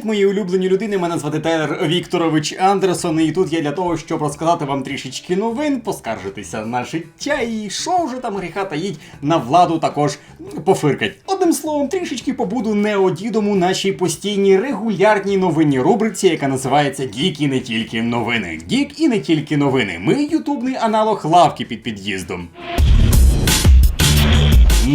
Привіт, мої улюблені людини. Мене звати Тайлер Вікторович Андерсон. І тут я для того, щоб розказати вам трішечки новин, поскаржитися на життя і що вже там гріха таїть на владу також пофиркать. Одним словом, трішечки побуду неодідом у нашій постійній регулярній новинній рубриці, яка називається Гік і не тільки новини. Гік і не тільки новини. Ми ютубний аналог лавки під під'їздом.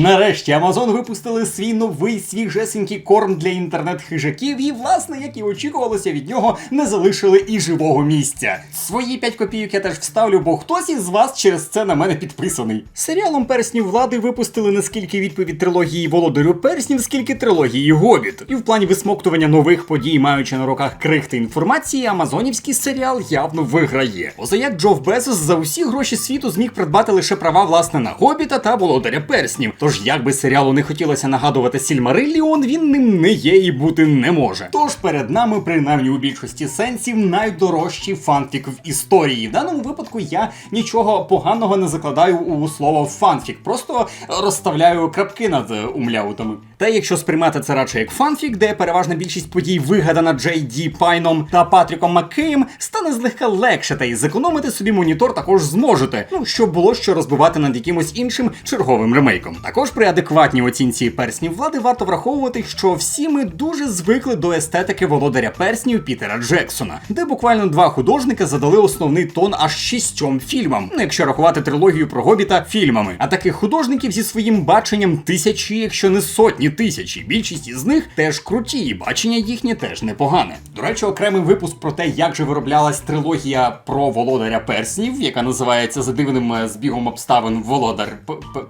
Нарешті Amazon випустили свій новий свіжесенький корм для інтернет-хижаків, і, власне, як і очікувалося від нього, не залишили і живого місця. Свої 5 копійок я теж вставлю, бо хтось із вас через це на мене підписаний. Серіалом перснів влади випустили не скільки відповідь трилогії Володарю перснів, скільки трилогії Гобіт. І в плані висмоктування нових подій, маючи на руках крихти інформації, амазонівський серіал явно виграє. Позаяк Джоф Безос за усі гроші світу зміг придбати лише права власне на Гобіта та Володаря перснів. Тож, як би серіалу не хотілося нагадувати Сільмарилліон, він ним не є і бути не може. Тож перед нами, принаймні у більшості сенсів, найдорожчий фанфік в історії. В даному випадку я нічого поганого не закладаю у слово фанфік, просто розставляю крапки над е, умляутами. Та якщо сприймати це радше як фанфік, де переважна більшість подій вигадана Джей Ді Пайном та Патріком Маккеєм, стане злегка легше, та й зекономити собі монітор також зможете. Ну щоб було що розбивати над якимось іншим черговим ремейком. Також при адекватній оцінці перснів влади варто враховувати, що всі ми дуже звикли до естетики володаря перснів Пітера Джексона, де буквально два художники задали основний тон аж шістьом фільмам, ну якщо рахувати трилогію про Гобіта фільмами. А таких художників зі своїм баченням тисячі, якщо не сотні тисячі. Більшість із них теж круті, і бачення їхнє теж непогане. До речі, окремий випуск про те, як же вироблялась трилогія про володаря перснів, яка називається за дивним е, збігом обставин Володар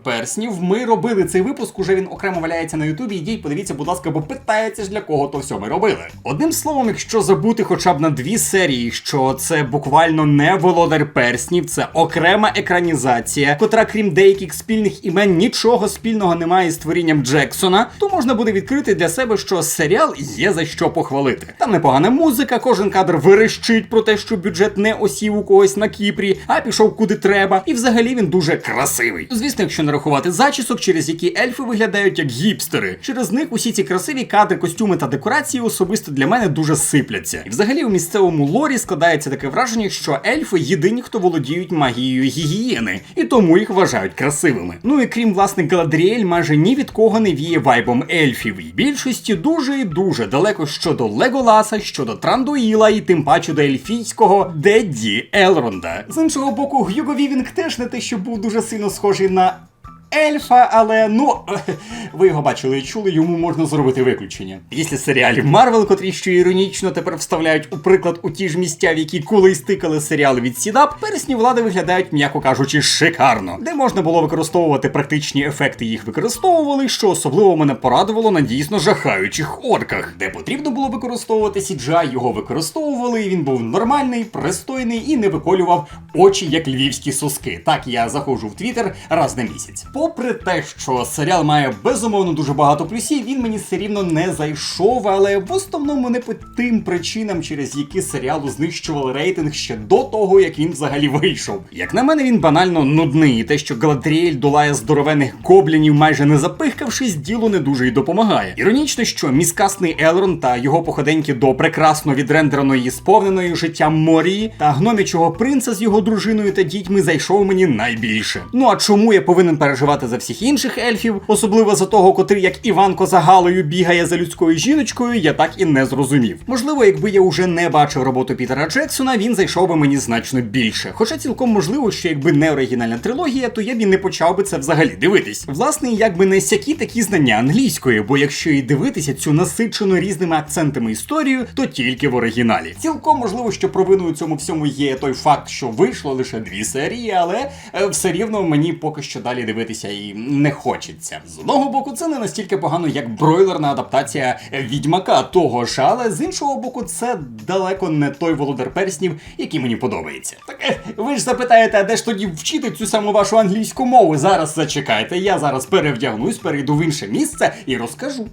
Перснів. Ми робили цей випуск, уже він окремо валяється на Ютубі. Йдіть, подивіться, будь ласка, бо питається ж для кого то все ми робили. Одним словом, якщо забути хоча б на дві серії, що це буквально не володар перснів, це окрема екранізація, котра, крім деяких спільних імен, нічого спільного не має з творінням Джексона, то можна буде відкрити для себе, що серіал є за що похвалити. Там непогана музика, кожен кадр верещить про те, що бюджет не осів у когось на Кіпрі, а пішов куди треба. І взагалі він дуже красивий. Звісно, якщо не рахувати зачісок, через які ельфи виглядають як гіпстери. Через них усі ці красиві кадри, костюми та декорації особисто для мене дуже сипляться. І взагалі у місцевому лорі складається таке враження, що ельфи єдині, хто володіють магією гігієни, і тому їх вважають красивими. Ну і крім власне Галадріель, майже ні від кого не віє вайбом ельфів. І більшості дуже і дуже далеко щодо Леголаса, щодо Трандуїла і тим паче до ельфійського Дедді Елронда. З іншого боку, Гюго Вівінг теж не те, що був дуже сильно схожий на. Ельфа, але ну ви його бачили і чули, йому можна зробити виключення. Після серіалів Марвел, котрі що іронічно тепер вставляють у приклад у ті ж місця, в які колись тикали серіали від Сідап, персні влади виглядають, м'яко кажучи, шикарно. Де можна було використовувати практичні ефекти, їх використовували, що особливо мене порадувало на дійсно жахаючих орках. Де потрібно було використовувати CGI, його використовували, і він був нормальний, пристойний і не виколював очі як львівські соски. Так я заходжу в Твіттер раз на місяць. Попри те, що серіал має безумовно дуже багато плюсів, він мені все рівно не зайшов, але в основному не по тим причинам, через які серіалу знищували рейтинг ще до того, як він взагалі вийшов. Як на мене, він банально нудний, і те, що Галадріель долає здоровених гоблінів, майже не запихкавшись, ділу не дуже й допомагає. Іронічно, що міскасний Елрон та його походеньки до прекрасно відрендереної і сповненої життям Морії та гномічого принца з його дружиною та дітьми зайшов мені найбільше. Ну а чому я повинен переживати за всіх інших ельфів, особливо за того, котрий як Іванко за Галою бігає за людською жіночкою, я так і не зрозумів. Можливо, якби я уже не бачив роботу Пітера Джексона, він зайшов би мені значно більше. Хоча цілком можливо, що якби не оригінальна трилогія, то я б і не почав би це взагалі дивитись. Власне, якби не сякі такі знання англійської, бо якщо і дивитися цю насичену різними акцентами історію, то тільки в оригіналі. Цілком можливо, що провиною цьому всьому є той факт, що вийшло лише дві серії, але е, все рівно мені поки що далі дивитися і не хочеться. З одного боку, це не настільки погано, як бройлерна адаптація відьмака того ж, але з іншого боку, це далеко не той володар перснів, який мені подобається. Так ви ж запитаєте, а де ж тоді вчити цю саму вашу англійську мову? Зараз зачекайте, я зараз перевдягнусь, перейду в інше місце і розкажу.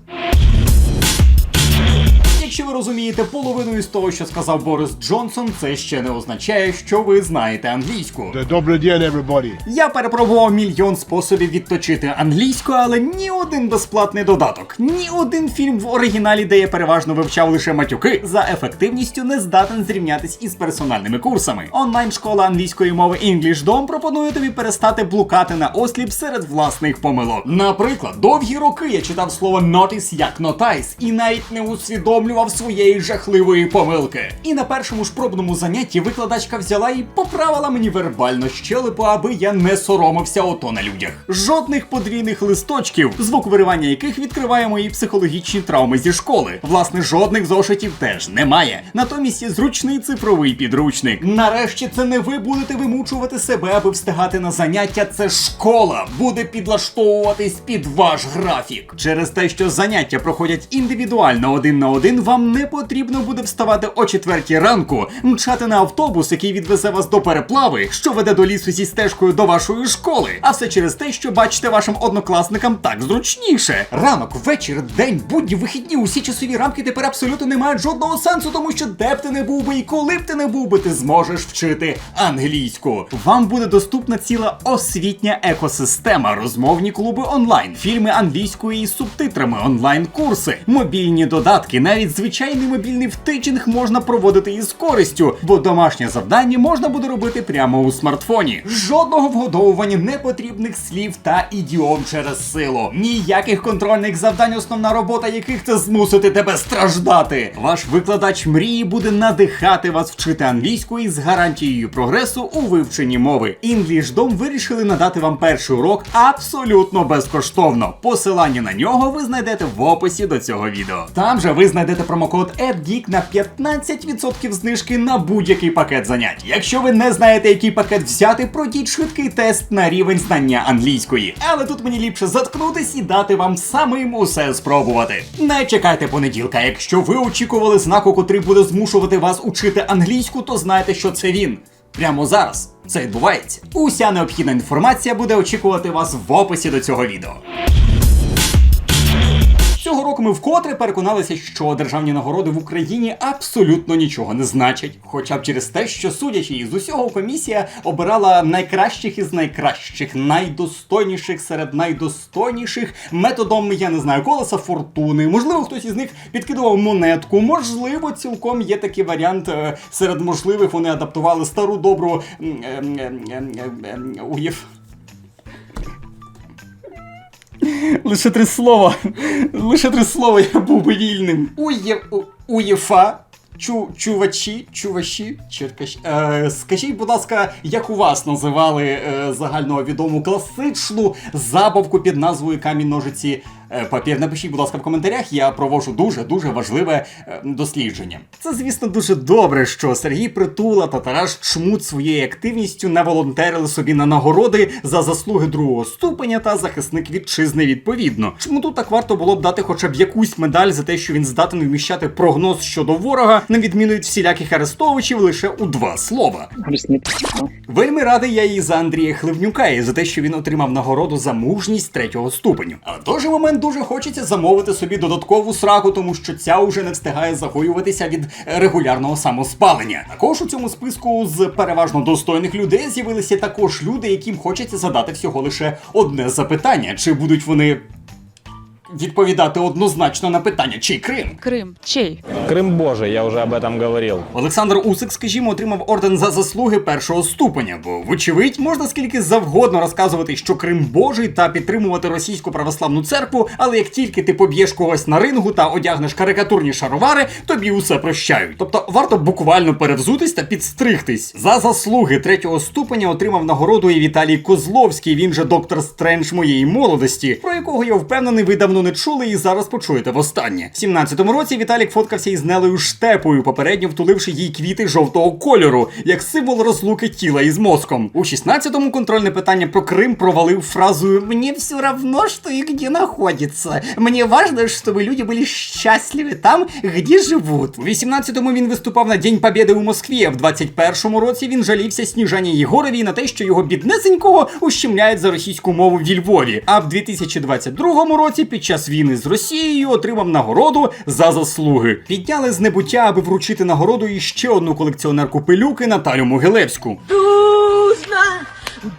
Якщо ви розумієте половину з того, що сказав Борис Джонсон, це ще не означає, що ви знаєте англійську. Добрий день, everybody. Я перепробував мільйон способів відточити англійську, але ні один безплатний додаток, ні один фільм в оригіналі, де я переважно вивчав лише матюки, за ефективністю не здатен зрівнятись із персональними курсами. Онлайн-школа англійської мови EnglishDom пропонує тобі перестати блукати на осліп серед власних помилок. Наприклад, довгі роки я читав слово notice як notice і навіть не усвідомлював своєї жахливої помилки. І на першому ж пробному занятті викладачка взяла і поправила мені вербально щелепу, аби я не соромився ото на людях. Жодних подвійних листочків, звук виривання яких відкриває мої психологічні травми зі школи. Власне, жодних зошитів теж немає. Натомість є зручний цифровий підручник. Нарешті це не ви будете вимучувати себе, аби встигати на заняття. Це школа буде підлаштовуватись під ваш графік. Через те, що заняття проходять індивідуально один на один, вам не потрібно буде вставати о четвертій ранку, мчати на автобус, який відвезе вас до переплави, що веде до лісу зі стежкою до вашої школи. А все через те, що бачите вашим однокласникам так зручніше. Ранок, вечір, день, будні, вихідні, усі часові рамки тепер абсолютно не мають жодного сенсу, тому що де б ти не був би і коли б ти не був би, ти зможеш вчити англійську. Вам буде доступна ціла освітня екосистема, розмовні клуби онлайн, фільми англійською із субтитрами, онлайн-курси, мобільні додатки, навіть звичайний мобільний втичинг можна проводити із користю, бо домашнє завдання можна буде робити прямо у смартфоні. Жодного вгодовування непотрібних слів та ідіом через силу. Ніяких контрольних завдань, основна робота яких це змусити тебе страждати. Ваш викладач мрії буде надихати вас вчити англійську із гарантією прогресу у вивченні мови. EnglishDom вирішили надати вам перший урок абсолютно безкоштовно. Посилання на нього ви знайдете в описі до цього відео. Там же ви знайдете промокод EDGEEK на 15% знижки на будь-який пакет занять. Якщо ви не знаєте, який пакет взяти, пройдіть швидкий тест на рівень знання англійської. Але тут мені ліпше заткнутись і дати вам самим усе спробувати. Не чекайте понеділка. Якщо ви очікували знаку, котрий буде змушувати вас учити англійську, то знайте, що це він. Прямо зараз це відбувається. Уся необхідна інформація буде очікувати вас в описі до цього відео. Цього року ми вкотре переконалися, що державні нагороди в Україні абсолютно нічого не значать. Хоча б через те, що судячи із усього, комісія обирала найкращих із найкращих, найдостойніших серед найдостойніших методом, я не знаю, колеса фортуни. Можливо, хтось із них підкидував монетку. Можливо, цілком є такий варіант. е, Серед можливих вони адаптували стару добру м, Лише три слова. Лише три слова я був би вільним. Ує... УЄФА. Чу, чувачі, чувачі, черкаш. Е, скажіть, будь ласка, як у вас називали е, загальновідому класичну забавку під назвою камінь ножиці папір? Напишіть, будь ласка, в коментарях. Я провожу дуже дуже важливе е, дослідження. Це, звісно, дуже добре, що Сергій Притула та Тарас Чмут своєю активністю наволонтерили собі на нагороди за заслуги другого ступеня та захисник вітчизни відповідно. Чмуту так варто було б дати хоча б якусь медаль за те, що він здатен вміщати прогноз щодо ворога, на відміну від всіляких арестовичів лише у два слова. Вельми радий я і за Андрія Хливнюка, і за те, що він отримав нагороду за мужність третього ступеню. Але в той же момент дуже хочеться замовити собі додаткову сраку, тому що ця уже не встигає загоюватися від е, регулярного самоспалення. Також у цьому списку з переважно достойних людей з'явилися також люди, яким хочеться задати всього лише одне запитання: чи будуть вони відповідати однозначно на питання, чий Крим? Крым. Чей? Крым Божий, я уже об этом говорил. Олександр Усик, скажімо, отримав орден за заслуги першого ступеня, бо, вочевидь, можна скільки завгодно розказувати, що Крим Божий та підтримувати російську православну церкву, але як тільки ти поб'єш когось на рингу та одягнеш карикатурні шаровари, тобі усе прощають. Тобто варто буквально перевзутись та підстригтись. За заслуги третього ступеня отримав нагороду і Віталій Козловський, він же доктор Стрендж моєї молодості, про якого я впевнений, ви давно не чули і зараз почуєте востаннє. В 17-му році Віталік фоткався із Нелею Штепою, попередньо втуливши їй квіти жовтого кольору, як символ розлуки тіла із мозком. У 16-му контрольне питання про Крим провалив фразою «Мені все равно, что и где находится. Мне важно, чтобы люди были счастливы там, где живут». У 18-му він виступав на День Побєди у Москві, а в 21-му році він жалівся Сніжані Єгоровій на те, що його біднесенького ущемляють за російську мову в Львові. А в 2022 році під час час війни з Росією отримав нагороду за заслуги. Підняли з небуття, аби вручити нагороду і ще одну колекціонерку пилюки Наталю Могилевську. Дружно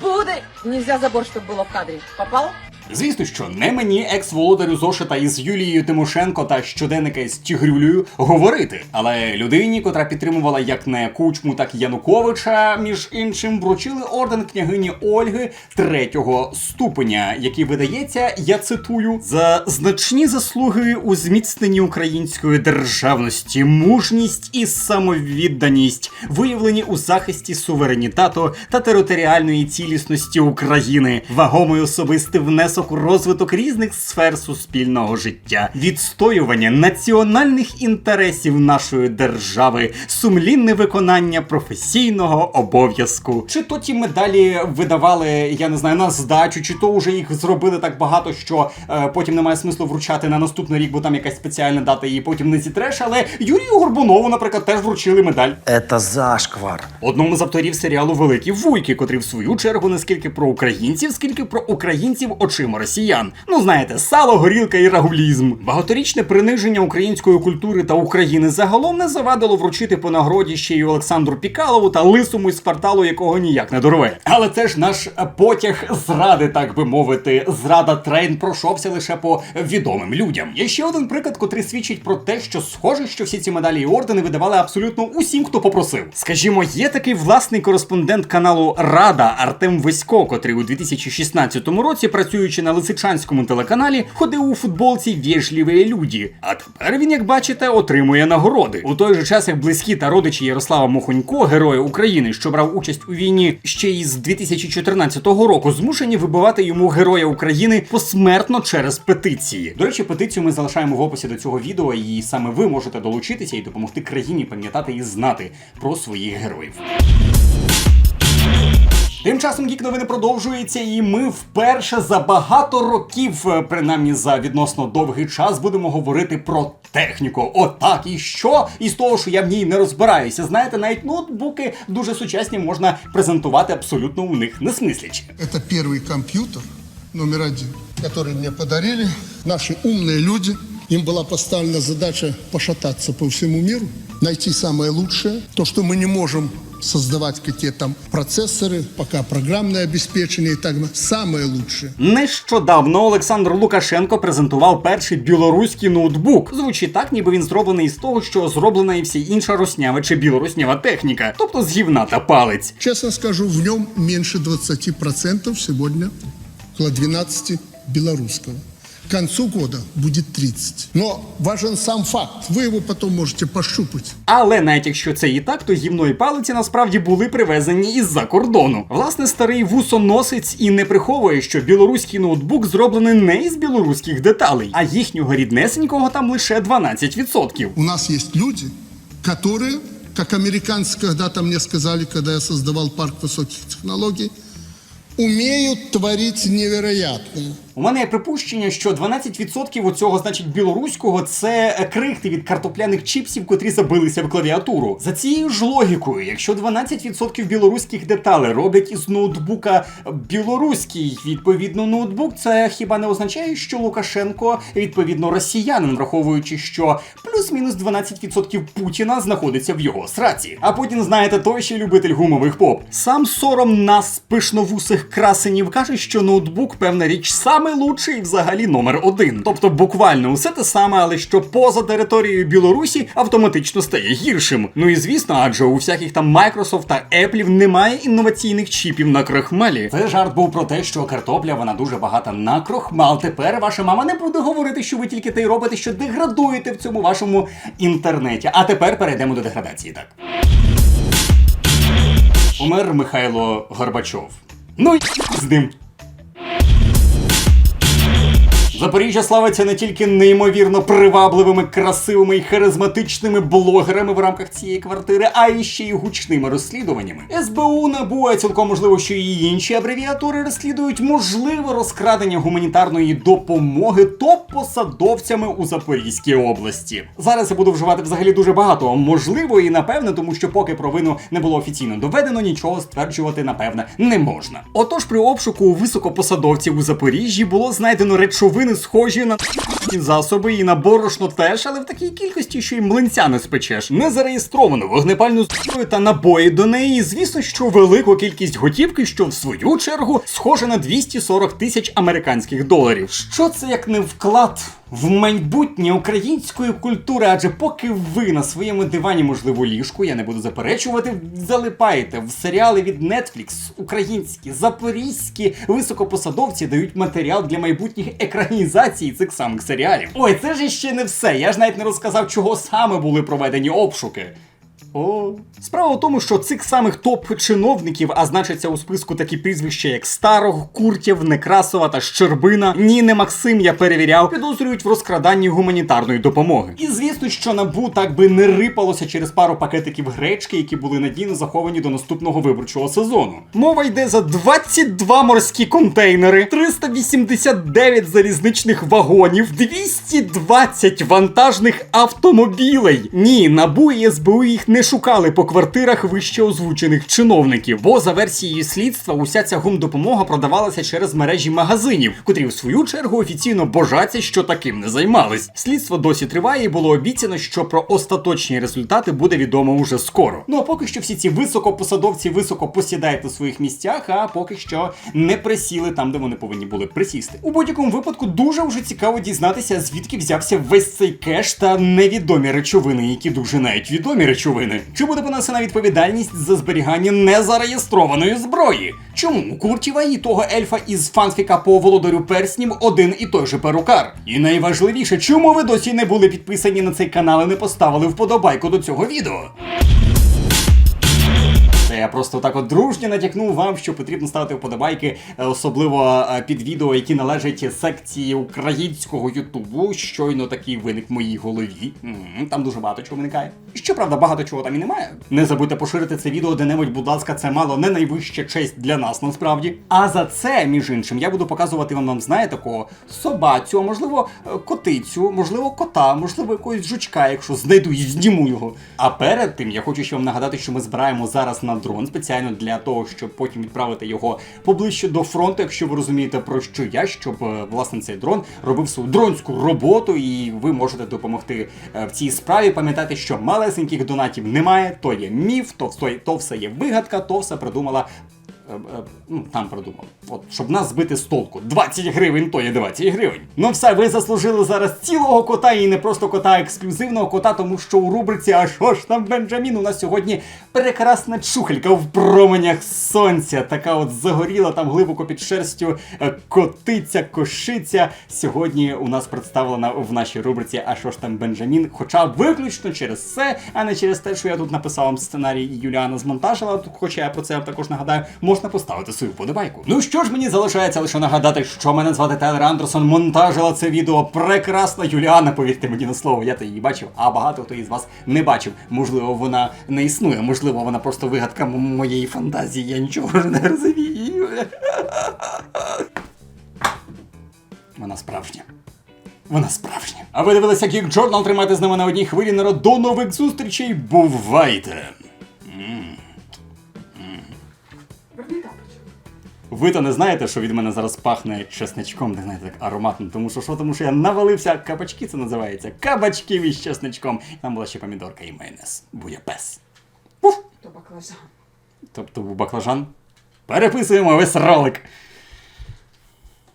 буде. Нельзя забор, щоб було в кадрі. Попал? Звісно, що не мені, екс-володарю зошита із Юлією Тимошенко та щоденника з Тігрюлею говорити. Але людині, котра підтримувала як не кучму, так і Януковича, між іншим, вручили орден княгині Ольги третього ступеня, який видається, я цитую, за значні заслуги у зміцненні української державності, мужність і самовідданість, виявлені у захисті суверенітету та територіальної цілісності України, вагомий особистий внесок у розвиток різних сфер суспільного життя, відстоювання національних інтересів нашої держави, сумлінне виконання професійного обов'язку. Чи то ті медалі видавали, я не знаю, на здачу, чи то вже їх зробили так багато, що е, потім немає смислу вручати на наступний рік, бо там якась спеціальна дата її потім не зітреш. Але Юрію Горбунову, наприклад, теж вручили медаль. Это зашквар. Одному з авторів серіалу Великі Вуйки, котрий в свою чергу не скільки про українців, скільки про українців очима росіян. Ну знаєте, сало, горілка і рагулізм. Багаторічне приниження української культури та України загалом не завадило вручити по нагороді ще й Олександру Пікалову та лисому із кварталу, якого ніяк не дорве. Але це ж наш потяг зради, так би мовити. Зрада трейн пройшовся лише по відомим людям. Є ще один приклад, котрий свідчить про те, що схоже, що всі ці медалі і ордени видавали абсолютно усім, хто попросив. Скажімо, є такий власний кореспондент каналу Рада Артем Висько, котрий у 2016 році, працюючи на лисичанському телеканалі, ходив у футболці «Вежливі люди. А тепер він, як бачите, отримує нагороди. У той же час, як близькі та родичі Ярослава Мохонько, героя України, що брав участь у війні ще із 2014 року, змушені вибивати йому героя України посмертно через петиції. До речі, петицію ми залишаємо в описі до цього відео, і саме ви можете долучитися і допомогти країні пам'ятати і знати про своїх героїв. Тим часом гік новини продовжується, і ми вперше за багато років, е, принаймні за відносно довгий час, будемо говорити про техніку. Отак і що? І з того, що я в ній не розбираюся. Знаєте, навіть ноутбуки дуже сучасні можна презентувати абсолютно у них не смислячи. Это первый компьютер номер один, который мне подарили наши умные люди. Им была поставлена задача пошататься по всему миру, найти самое лучшее, то, что мы не можем создавать какие-то там процессоры, пока программное обеспечение и так далее. Самое лучшее. Нещодавно Олександр Лукашенко презентував перший білоруський ноутбук. Звучить так, ніби він зроблений з того, що зроблена і вся інша роснява чи білоруснява техніка, тобто з гівна та палець. Честно скажу, в нем меньше 20% сегодня, около 12 белорусского К концу года будет 30. Но важен сам факт. Вы его потом можете пощупать. Але навіть якщо це і так, то гівно і палиці насправді були привезені із-за кордону. Власне, старий вусоносець і не приховує, що білоруський ноутбук зроблений не із білоруських деталей, а їхнього ріднесенького там лише 12%. У нас есть люди, которые, как американцы когда-то мне сказали, когда я создавал парк высоких технологий, умеют творить невероятное. У мене є припущення, що 12% оцього, значить, білоруського це крихти від картопляних чіпсів, котрі забилися в клавіатуру. За цією ж логікою, якщо 12% білоруських деталей роблять із ноутбука білоруський, відповідно, ноутбук, це хіба не означає, що Лукашенко, відповідно, росіянин, враховуючи, що плюс-мінус 12% Путіна знаходиться в його сраці. А Путін, знаєте, той ще любитель гумових поп. Сам сором нас, пишновусих красенів, каже, що ноутбук, певна річ, саме лучший взагалі номер один. Тобто буквально усе те саме, але що поза територією Білорусі автоматично стає гіршим. Ну і звісно, адже у всяких там Microsoft та Apple немає інноваційних чіпів на крохмалі. Це жарт був про те, що картопля вона дуже багата на крохмал. Тепер ваша мама не буде говорити, що ви тільки те й робите, що деградуєте в цьому вашому інтернеті. А тепер перейдемо до деградації. Так. Умер Михайло Горбачов. Ну і з ним. Запоріжжя славиться не тільки неймовірно привабливими, красивими і харизматичними блогерами в рамках цієї квартири, а і ще й гучними розслідуваннями. СБУ, НАБУ, цілком можливо, що і інші абревіатури розслідують можливе розкрадення гуманітарної допомоги топ-посадовцями у Запорізькій області. Зараз я буду вживати взагалі дуже багато можливо і напевне, тому що поки провину не було офіційно доведено, нічого стверджувати напевне не можна. Отож, при обшуку високопосадовців у Запоріжжі було знайдено речовини схожі на і засоби і на борошно теж, але в такій кількості, що й млинця не спечеш. Не зареєстровано вогнепальну зброю та набої до неї. Звісно, що велику кількість готівки, що в свою чергу схоже на 240 тисяч американських доларів. Що це як не вклад? В майбутнє української культури, адже поки ви на своєму дивані, можливо, ліжку, я не буду заперечувати, залипаєте в серіали від Netflix, українські, запорізькі високопосадовці дають матеріал для майбутніх екранізацій цих самих серіалів. Ой, це ж ще не все. Я ж навіть не розказав, чого саме були проведені обшуки. О, справа в тому, що цих самих топ-чиновників, а значиться у списку такі прізвища, як Старог, Куртєв, Некрасова та Щербина, ні, не Максим я перевіряв, підозрюють в розкраданні гуманітарної допомоги. І звісно, що набу так би не рипалося через пару пакетиків гречки, які були надійно заховані до наступного виборчого сезону. Мова йде за 22 морські контейнери, 389 залізничних вагонів, 220 вантажних автомобілей. Ні, набу і СБУ їх не шукали по квартирах вище озвучених чиновників, бо за версією слідства уся ця гумдопомога продавалася через мережі магазинів, котрі в свою чергу офіційно божаться, що таким не займались. Слідство досі триває і було обіцяно, що про остаточні результати буде відомо уже скоро. Ну а поки що всі ці високопосадовці високо посідають на своїх місцях, а поки що не присіли там, де вони повинні були присісти. У будь-якому випадку дуже вже цікаво дізнатися, звідки взявся весь цей кеш та невідомі речовини, які дуже навіть відомі речовини. Чи буде понесена відповідальність за зберігання незареєстрованої зброї? Чому у Куртєва і того ельфа із фанфіка по володарю перснів один і той же перукар? І найважливіше, чому ви досі не були підписані на цей канал і не поставили вподобайку до цього відео? Я просто так от дружньо натякнув вам, що потрібно ставити вподобайки, е, особливо е, під відео, які належать секції українського Ютубу. Щойно такий виник в моїй голові. Там дуже багато чого виникає. Щоправда, багато чого там і немає. Не забудьте поширити це відео де-небудь, будь ласка, це мало не найвища честь для нас насправді. А за це, між іншим, я буду показувати вам, знаєте, такого собацю, а можливо, е, котицю, можливо, кота, можливо, якогось жучка, якщо знайду і зніму його. А перед тим я хочу ще вам нагадати, що ми збираємо зараз на дрон спеціально для того, щоб потім відправити його поближче до фронту, якщо ви розумієте про що я, щоб е, власне цей дрон робив свою дронську роботу, і ви можете допомогти е, в цій справі. Пам'ятайте, що малесеньких донатів немає, то є міф, то, то, то все є вигадка, то все придумала. Е, е, Ну, там придумали. От, щоб нас збити з толку. 20 гривень, то є 20 гривень. Ну все, ви заслужили зараз цілого кота і не просто кота, а ексклюзивного кота, тому що у рубриці А що ж там Бенджамін? У нас сьогодні прекрасна чухелька в променях сонця. Така от загоріла там глибоко під шерстю е, котиця, кошиця. Сьогодні у нас представлена в нашій рубриці А що ж там Бенджамін? Хоча виключно через це, а не через те, що я тут написав вам сценарій і Юліана змонтажила. Хоча я про це також нагадаю, можна поставити свою подобайку. Ну що ж мені залишається лише нагадати, що мене звати Тайлер Андерсон. Монтажила це відео прекрасна Юліана. Повірте мені на слово, я то її бачив, а багато хто із вас не бачив. Можливо, вона не існує, можливо, вона просто вигадка моєї фантазії. Я нічого не розумію. Вона справжня. Вона справжня. А ви дивилися Geek Journal, тримайте з нами на одній хвилі народ. До нових зустрічей. Бувайте! Ви то не знаєте, що від мене зараз пахне чесничком, не знаєте, так ароматно. Тому що що? Тому що я навалився кабачки, це називається. Кабачків із чесничком. Там була ще помідорка і майонез. Буяпес. Уф! То баклажан. Тобто був баклажан. Переписуємо весь ролик.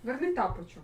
Верни тапочок.